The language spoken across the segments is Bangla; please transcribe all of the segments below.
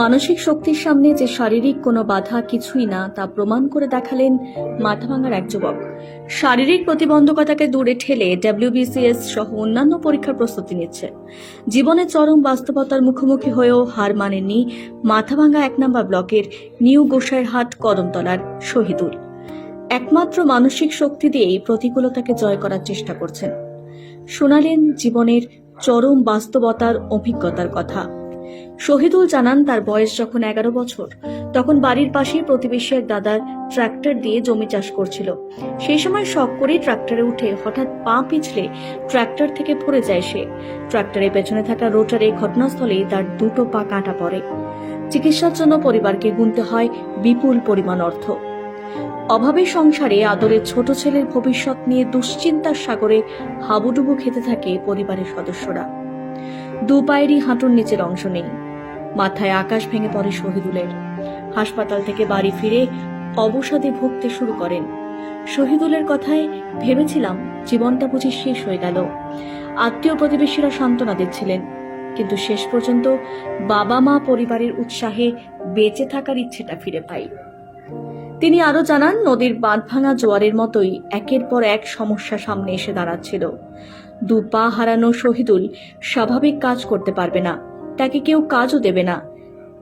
মানসিক শক্তির সামনে যে শারীরিক কোনো বাধা কিছুই না, তা প্রমাণ করে দেখালেন মাথাভাঙার এক যুবক। শারীরিক প্রতিবন্ধকতাকে দূরে ঠেলে ডব্লিউবিসিএস সহ অন্যান্য পরীক্ষার প্রস্তুতি নিচ্ছে। জীবনে চরম বাস্তবতার মুখোমুখি হয়েও হার মানেননি মাথাভাঙা এক নম্বর ব্লকের নিউ গোসাইরহাট কদমতলার শহীদুল। একমাত্র মানসিক শক্তি দিয়েই প্রতিকূলতাকে জয় করার চেষ্টা করছেন। শোনালেন জীবনের চরম বাস্তবতার অভিজ্ঞতার কথা। শহীদুল জানান তার বয়স যখন এগারো বছর, তখন বাড়ির পাশেই প্রতিবেশী এক দাদার ট্রাক্টর দিয়ে জমি চাষ করছিল। সেই সময় শখ করেই ট্রাক্টরে উঠে হঠাৎ পা পিছলে ট্রাক্টর থেকে পড়ে যায় সে। ট্রাক্টরের পেছনে থাকা রোটারে ঘটনাস্থলেই তার দুটো পা কাটা পড়ে। চিকিৎসার জন্য পরিবারকে গুনতে হয় বিপুল পরিমাণ অর্থ। অভাবের সংসারে আদরের ছোট ছেলের ভবিষ্যৎ নিয়ে দুশ্চিন্তার সাগরে হাবুডুবু খেতে থাকে পরিবারের সদস্যরা। দু পায়েরই হাঁটুর নিচের অংশ নেই। মাথায় আকাশ ভেঙে পড়ে শহীদুলের। হাসপাতাল থেকে বাড়ি ফিরে অবসাদে ভুগতে শুরু করেন। শহীদুলের কথায় ভেবেছিলাম জীবনটা বুঝি শেষ হয়ে গেল। আত্মীয় প্রতিবেশীরা সান্ত্বনা দিচ্ছিলেন। কিন্তু শেষ পর্যন্ত বাবা মা পরিবারের উৎসাহে বেঁচে থাকার ইচ্ছেটা ফিরে পাই। তিনি আরও জানান, নদীর বাঁধ ভাঙা জোয়ারের মতোই একের পর এক সমস্যা সামনে এসে দাঁড়াচ্ছিল। দু পা হারানো শহীদুল স্বাভাবিক কাজ করতে পারবে না। তাকে কেউ কাজও দেবে না।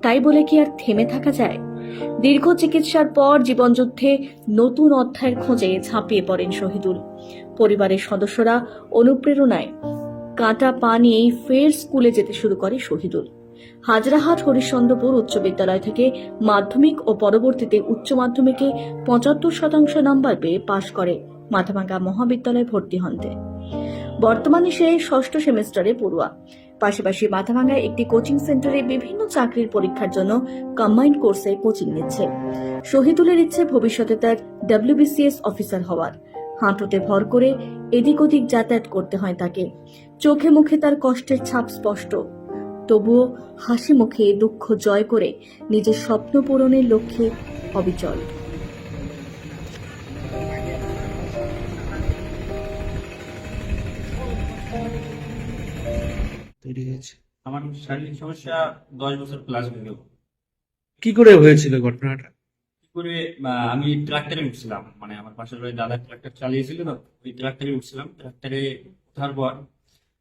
তাই বলে কি আর থেমে থাকা যায়? দীর্ঘ চিকিৎসার পর জীবনযুদ্ধে নতুন অধ্যায়ের খোঁজে ঝাঁপিয়ে পড়েন শহীদুল। পরিবারের সদস্যরা অনুপ্রেরণায় কাঁটা পা নিয়েই ফের স্কুলে যেতে শুরু করে শহীদুল। হাজরাহাট, হরিশ্চন্দ্রপুর উচ্চ বিদ্যালয় থেকে মাধ্যমিক ও পরবর্তীতে উচ্চ মাধ্যমিকে পঁচাত্তর শতাংশ নাম্বার পেয়ে পাশ করে মাথাভাঙ্গা মহাবিদ্যালয়ে ভর্তি হন। বর্তমানে সে ষষ্ঠ সেমিস্টারে পড়ুয়া। পাশাপাশি মাথাভাঙ্গায় একটি কোচিং সেন্টারে বিভিন্ন চাকরির পরীক্ষার জন্য কম্বাইন্ড কোর্সে কোচিং নিচ্ছে। শহীদুলের ইচ্ছে ভবিষ্যতে তার ডব্লিউবিসিএস অফিসার হওয়ার। হাঁটুতে ভর করে এদিক ওদিক যাতায়াত করতে হয় তাকে। চোখে মুখে তার কষ্টের ছাপ স্পষ্ট। তবুও হাসি মুখে দুঃখ জয় করে নিজের স্বপ্ন পূরণের লক্ষ্যে অবিচল। তৈরি হয়েছে। আমার শারীরিক সমস্যা দশ বছর প্লাস হয়ে গেল। কি করে হয়েছিল ঘটনাটা? কি করে আমি ট্রাক্টরে উঠছিলাম। মানে আমার পাশের বাড়ির দাদা ট্রাক্টর চালিয়েছিল তো ওই ট্রাক্টরে উঠছিলাম। ট্রাক্টরে ওঠার পর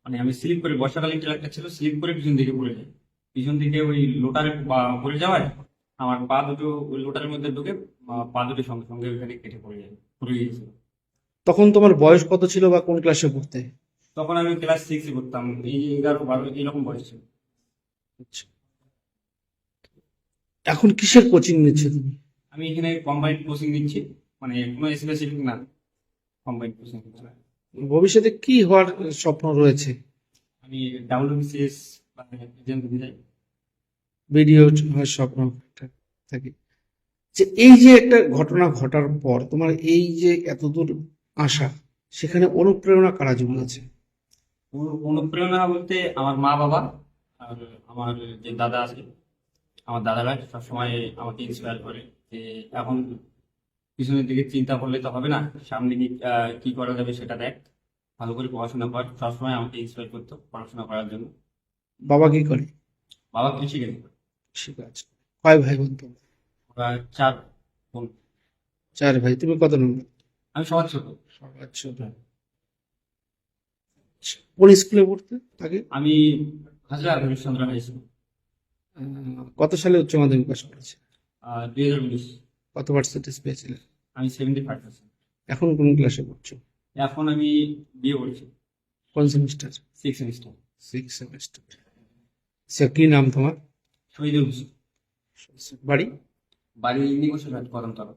মানে আমি স্লিপ করে বর্ষাকালীন ট্রাক্টর ছিল স্লিপ করে পিছন দিকে পড়ে যাই। পিছন দিকে ওই লোটারে পড়ে যাওয়ায় আমার পা দুটো ওই লোটারের মধ্যে ঢুকে পা দুটো সঙ্গে সঙ্গে ওইখানে কেটে পড়ে যায় পড়ে গিয়েছিল। তখন তোমার বয়স কত ছিল বা কোন ক্লাসে পড়তে? তখন আমি ক্লাস সিক্সে পড়তাম। এই এগারো বারো এরকম বয়স ছিল। আচ্ছা। এখন কিসের কোচিং নিচ্ছে তুমি আমি এখানে কম্বাইন্ড কোচিং নিচ্ছি মানে কোনো স্পেসিফিক না। কম্বাইন্ড কোচিং ভবিষ্যতে কি হওয়ার স্বপ্ন রয়েছে? আমি ডাব্লিউবিসিএস চাই। ভিডিও হওয়ার স্বপ্ন থাকে। যে এই যে একটা ঘটনা ঘটার পর তোমার এই যে এতদূর আসা সেখানে অনুপ্রেরণা কারা অনু- অনুপ্রেরণা বলতে আমার মা বাবা আর আমার যে দাদা আছে আমার দাদারা সবসময় আমাকে ইন্সপায়ার করে যে এখন পিছনের দিকে চিন্তা করলে তো হবে না সামনে কি কি করা যাবে সেটা দেখ ভালো করে পড়াশোনা কর সবসময় আমাকে ইন্সপায়ার করতো পড়াশোনা করার জন্য। বাবা কি করে? বাবা কৃষি গেল ঠিক আছে কয় ভাই বোন তোমরা? ওরা চার বোন। চার ভাই তুমি কত নম্বর? আমি সবার ছোট। সবার ছোট। কোন স্কুলে পড়তে আগে আমি হাজরা হরিশ্চন্দ্র হাই স্কুল। কত সালে উচ্চ মাধ্যমিক পাস করেছে? দুই হাজার উনিশ। কত পার্সেন্টেজ পেয়েছিলেন আমি সেভেন্টি ফাইভ পার্সেন্ট এখন কোন ক্লাসে পড়ছো? এখন আমি বিয়ে করেছি কোন semester six semester six semester সে কি নাম তোমার? শহীদুল বাড়ি? বাড়ি নিগোষঘাট কদমতলা